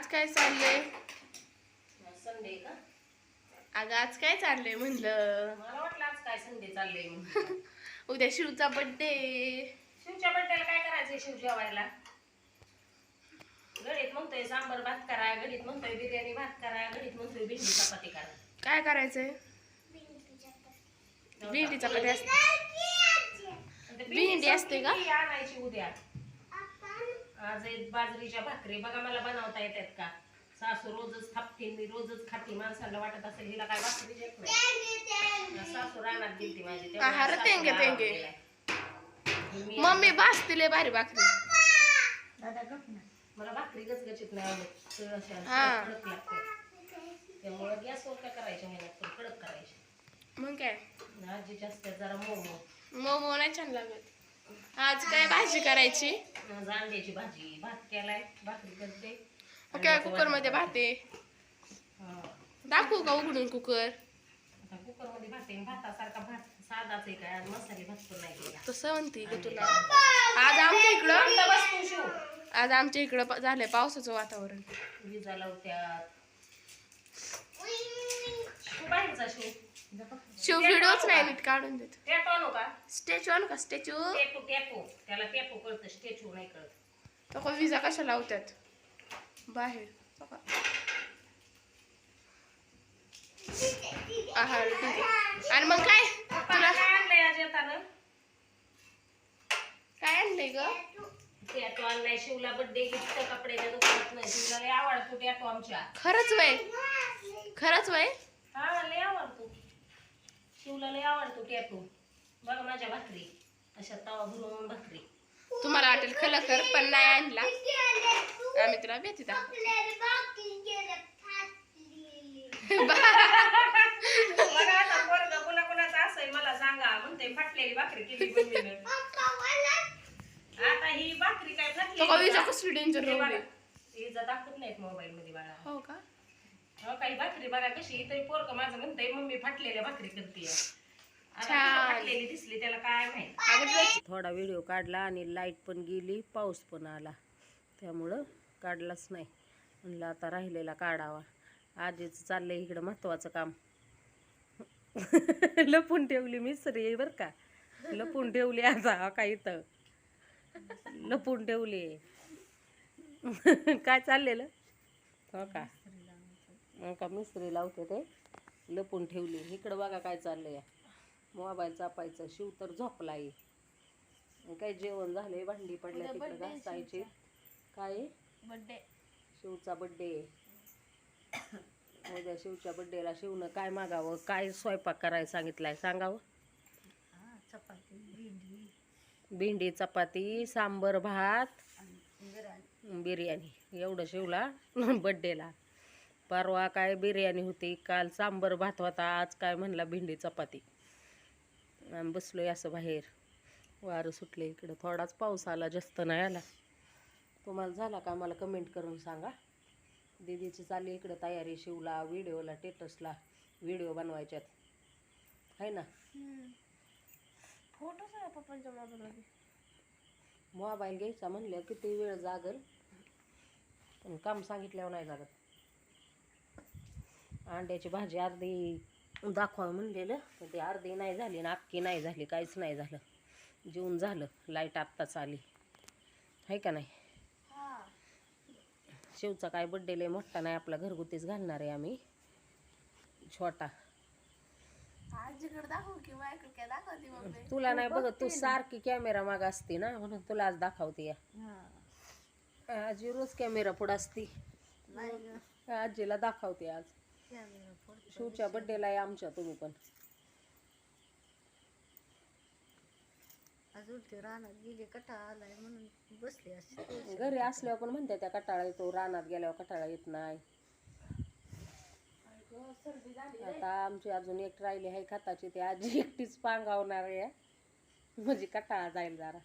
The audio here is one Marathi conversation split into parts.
आज काय चाललंय? संडे का? अगं आज काय चाललंय म्हणलं? मला वाटलं आज काय संडे चाललंय म्हणून. उद्या शिवचा बड्डे शिवच्या बड्डेला काय करायचंय शिव जेवायला? गडीत म्हणतोय सांबर भात करा गडीत म्हणतोय बिर्याणी भात करा गडीत म्हणतोय भेंडी चपाती करा. काय करायचंय? भेंडी चपाती असते. आणि ते भेंडी असते का? ती आणायची उद्या. आज आहेत बाजरीच्या भाकरी. बघा मला बनवता येतात का? सासू रोजच थापते मी रोजच खाते. माणसाला वाटत असेल हिला काय भाकरी येत नाही. सासू रानात गेलती माझी आहार तेंगे तेंगे. मम्मी भाजतीले भारी भाकरी. मला भाकरी गचगचीत नाही आवडत. कडक लागते. त्यामुळे गॅसवर काय करायचे मेहनत पण कडक करायचे मग काय? आजी जास्त जरा मोमो. मोमो नाही छान लागत. आज काय भाजी करायची? आज अंड्याची भाजी भात केलाय भाकरी करते. काय कुकरमध्ये भाते. हा. दाखवू का उघडून कुकर आता कुकरमध्ये भाते भातासारखा भात साधाच आहे काय आज मसाले भात पण नाही केला. तसं म्हणते ग तुला. आज आमच्या इकडं? आता बस तू शिव. आज आमच्या इकडं प- झालंय पावसाचं वातावरण. विजा लावत्यात. तू बाहेरचा शिव. शिव व्हिडिओच नाही काढून देत. आणू का? स्टॅच्यू आणू का? स्टॅच्यू टॅटू त्याला टॅटू कळतं स्टॅच्यू नाही कळत तो विजा कशा लावतात बाहेर. तो का? आहार ठीक आहे. आणि मग काय? तुला काय आणलंय आज येताना? काय आणलंय ग? आणलाय शिवला बड्डे गिफ्ट कपड्याच्या दुकानात नाही. शिवला लय आवडतो टॅटू आमच्या. खरंच वय? खरंच वय? हा लय आवडतो. शिवला लय आवडतो टॅटू बघा माझ्या भाकरी. अशा तवा भरून भाकरी. तुम्हाला वाटेल खलं कर पण नाही आणला. आम्ही तुला भेटी बघा आता पोरगं कुणा कुणाचं असंय मला सांगा. म्हणते फाटलेली भाकरी केली मम्मीनं? आता ही भाकरी काय फाटली कसली डेंजर हिचा दाखवत नाहीत मोबाईल मध्ये बाळा. हो का? काही भाकरी बघा कशी तरी पोरग माझं म्हणतंय मम्मी फाटलेल्या भाकरी करते. फाटलेली दिसली त्याला काय माहीत. थोडा व्हिडिओ काढला आणि लाइट पण गेली पाऊस पण आला. त्यामुळं काढलाच नाही. म्हणलं आता राहिलेला काढावा. आजीच चाललंय इकडं महत्वाचं काम. लपून ठेवली मिसरी बरं का? लपून ठेवली आता हा काय इथं? लपून ठेवली. काय चाललेलं? हो का? का मिस्त्री लावते ते. लपून ठेवली. इकडं बघा काय चाललंय. मोबाईल चापायचं. शिव तर झोपलाय. काय जेवण झालंय? भांडी पडल्या तिकडे घासायची. काय? बर्थडे शिवचा बड्डे उद्या शिवच्या बड्डेला शिवनं काय मागावं? काय स्वयंपाक करायला सांगितलाय? सांगावं? भेंडी. चपाती सांबर भात बिर्याणी. एवढं शिवला. बड्डेला परवा काय बिर्याणी होती काल सांबर भात होता आज काय म्हणला भेंडी चपाती. आम्ही बसलोय असं बाहेर. वारं सुटले इकडं. थोडाच पाऊस आला जास्त नाही आला. तुम्हाला झाला का मला कमेंट करून सांगा. दीदीची चालली इकडं तयारी शिवला व्हिडिओला टेटसला व्हिडिओ बनवायच्यात. आहे ना? फोटोच आहे पप्पांच्या मोबाईल मध्ये मोबाईल घ्यायचा म्हणलं किती वेळ जागल. पण काम सांगितल्यावर नाही जागत. अंड्याची भाजी अर्धी दाखवा म्हणलेलं पण ती अर्धी नाही झाली ना अख्खी नाही झाली काहीच नाही झालं. जेवून झालं लाइट आत्ताच आली. आहे का नाही? शिवचा काय बड्डे लय मोठा नाही आपला घरगुतीच घालणार आहे आम्ही. छोटा. तुला नाही बघत तू सारखी कॅमेरा माग असते ना म्हणून तुला आज दाखवते या. आजी रोज कॅमेरा पुढं असती. आजीला दाखवते आज. शिवच्या बड्डेला आहे आमच्या तुम्ही पण. अजून ते रानात गेले कटा आलाय म्हणून बसले असे. घरी असल्यावर पण म्हणते त्या कटाळा येतो रानात गेल्यावर कटाळा येत नाही. आता आमची अजून एक राहिली आहे खताची. ती आजी एकटीच पांगावणार आहे. म्हणजे कटाळा जाईल जरा.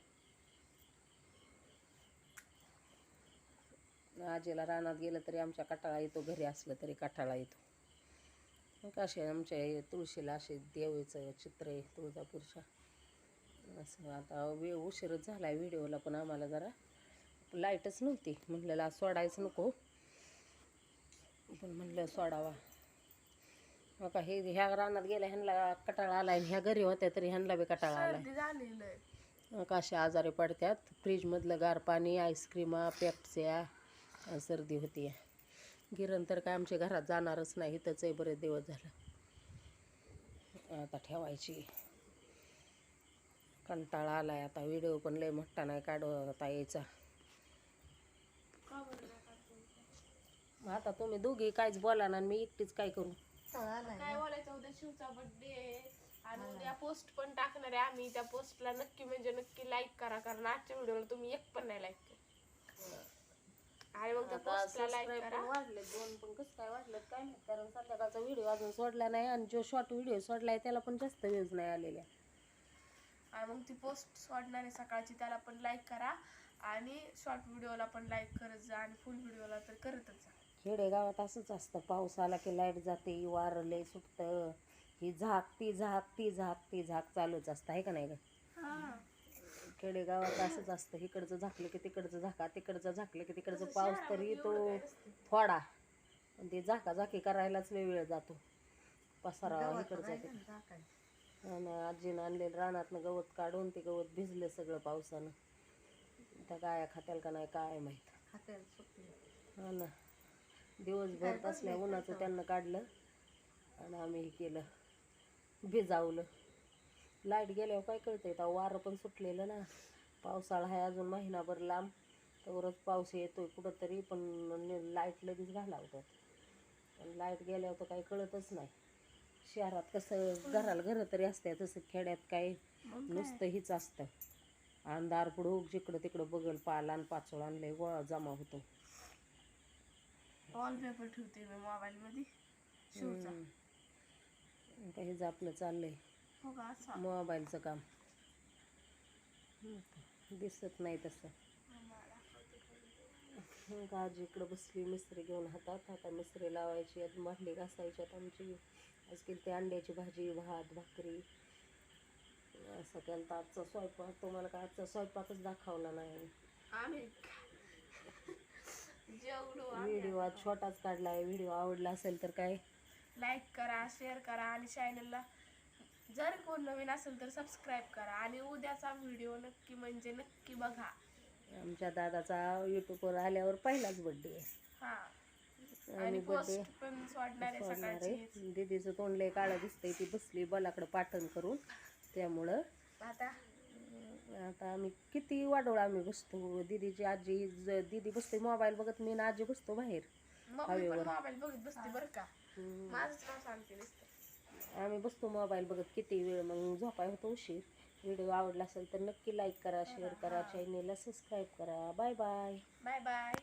आजीला रानात गेलं तरी आमच्या कटाळा येतो घरी असलं तरी कटाळा येतो. असे आमच्या हे तुळशीला असे देवीचं चित्र आहे तुळजापूरच्या. असं आता वे उशीरच झाला आहे व्हिडिओला पण आम्हाला जरा लाईटच नव्हती. म्हटलेलं सोडायचं नको. पण म्हणलं सोडावा. का हे ह्या रानात गेल्या ह्यांना कटाळा आलाय आणि ह्या घरी होत्या तरी ह्यांना बी कटाळा हो का असे आजारी पडतात. फ्रीजमधलं गार पाणी आईस्क्रीमा पेप्स्या सर्दी होती गिरण तर काय आमच्या घरात जाणारच नाही आहे बरेच दिवस झालं. आता ठेवायची. कंटाळा आलाय आता व्हिडिओ पण लय मोठा नाही काढता यायचा. मग आता तुम्ही दोघी काहीच बोला ना आणि मी एकटीच काय करू? काय बोलायचं उद्या शिवचा बर्थडे आणि उद्या पोस्ट पण टाकणार आहे आम्ही. त्या पोस्टला नक्की म्हणजे नक्की लाईक करा कारण आजच्या व्हिडिओला तुम्ही एक पण नाही लाईक केलं. आणि मग त्या आता पोस्टला लाईक सबस्क्राईब करा पण वाढले दोन पण कसं काय वाढलं काय माहीत? कारण संध्याकाळचा व्हिडिओ अजून सोडला नाही आणि जो शॉर्ट व्हिडिओ सोडलाय त्याला पण जास्त व्ह्यूज नाही आलेल्या आणि मग ती पोस्ट सोडणार आहे सकाळची त्याला पण लाईक करा. आणि शॉर्ट व्हिडिओला पण लाईक करत जा आणि फुल व्हिडिओला तर करतच जा. खेडेगावात असंच असतं पाऊस आला की लाइट जाते वारं लय सुटतं. ही झाक ती झाक ती झाक ती झाक चालूच असतं आहे का नाही गं? खेडेगावात असंच असतं. इकडचं झाकलं की तिकडचं झाका तिकडचं झाकलं की तिकडचं पाऊस तरी तो थोडा. पण ते झाका झाकी करायलाच लय वेळ जातो. पसारा इकडचा तिकडं आणि आजीनं आणलेलं रानातनं गवत काढून ते गवत भिजलं सगळं पावसानं. त्या गाया खात्याल का नाही काय माहीत. हा ना. दिवसभर तसल्या उन्हाचं त्यांना काढलं आणि आम्ही हे केलं. भिजावलं. लाइट गेल्यावर काय कळतंय? तर वारं पण सुटलेलं ना. पावसाळा आहे अजून महिनाभर लांब. तरच पाऊस येतोय कुठंतरी पण लाइट लगेच घालावतात. पण लाइट गेल्यावर तर काही कळतच नाही. शहरात कसं घराला घरं तरी असते तसं खेड्यात काय नुसतं हीच असतं. अंधार पुढं जिकडं तिकडं बगल पाला आणि पाचोळ आणलंय गोळा जमा होतो. वॉलपेपर ठेवते मी मोबाईल मध्ये शिवचा. हम्म. आता हेच आपलं चाललंय. हो का असा मोबाईलचं काम. दिसत नाही तसं. मग आजी इकडं बसली मिस्त्री घेऊन हातात. आता मिस्त्री लावायची भांडी घासायची आता आमची. आज केली ते अंड्याची भाजी भात भाकरी. असं केलं तर आजचा स्वयंपाक. तुम्हाला काय आजचा स्वयंपाकच दाखवला नाही. आम्ही जेवढो व्हिडिओ आज छोटाच काढला आहे व्हिडिओ आवडला असेल तर काय? लाईक करा शेअर करा आणि चॅनलला जर कोण नवीन असेल तर सबस्क्राईब करा आणि उद्याचा व्हिडिओ नक्की म्हणजे नक्की बघा. आमच्या दादाचा यूट्यूबवर आल्यावर पहिलाच बड्डे आहे. हा. आणि आणि बर्थडे पोस्ट पण सोडणार आहे सोडणार सकाळची आहे दीदीचं तोंड लय काळं दिसतंय ती बसली बलाकडं पाठण करून. त्यामुळं आता? आता आम्ही किती वाडोळ आम्ही बसतो. दीदीची आजी ज- दीदी बसते मोबाईल बघत मी ना आजी बसतो बाहेर. पण हवेवर. मोबाईल बघत बसते बरं का. माझंच नाव सांगते नुसतं. आम्ही बसतो मोबाईल बघत किती वेळ मग झोपाय होतो उशीर. व्हिडिओ आवडला असेल तर नक्की लाईक करा शेअर करा चॅनेलला सबस्क्राईब करा. Bye bye bye bye